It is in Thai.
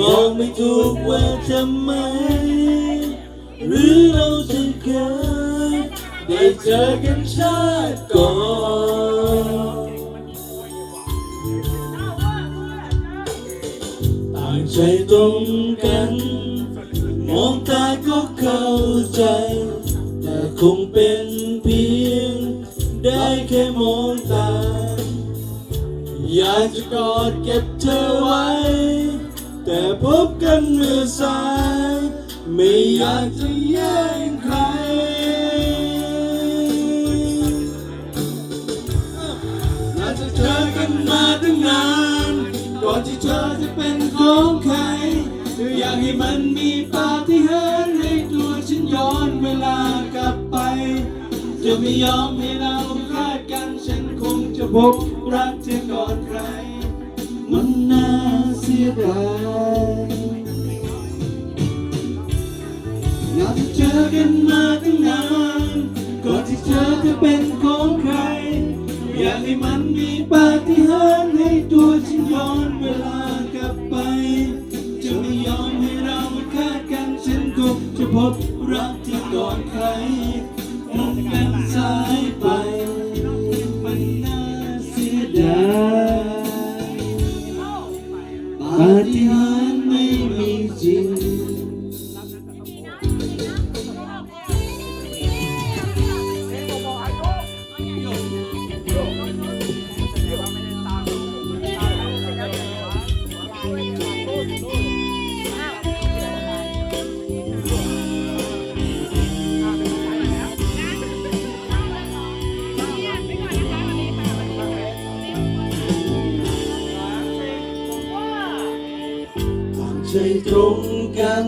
บอกไม่ถูกว่าทำไม หรือเราจะเคยได้เจอกันชาติก่อนต่างใจตรงกัน มองตาก็เข้าใจ แต่คงเป็นเพียง ได้แค่มองตา อยากจะกอดเก็บเธอไว้ แต่พบกันเมื่อสาย ไม่อยากจะแย่งใครเราจะเจอกันมาตั้งนาน ก่อนที่เธอจะเป็นของใครเธออยากให้มันมีปาฏิหาริย์ให้ตัวฉันย้อนเวลากลับไป จะไม่ยอมให้เราคลาดกัน ฉันคงจะพบรักเธอก่อนใคร มันน่า เสียดายอยากจะเจอกันมาตั้งนานก่อนที่เธอจะเป็นของใคร อยากให้มันมีปาฏิหาริย์ให้ตัวฉันย้อนเวลากลับไป จะไม่ยอมให้เราคาดกันฉันคงจะพบรักที่ก่อนใคร ปาฏิหาริย์ไม่มีจริงต่า ใจตรงกัน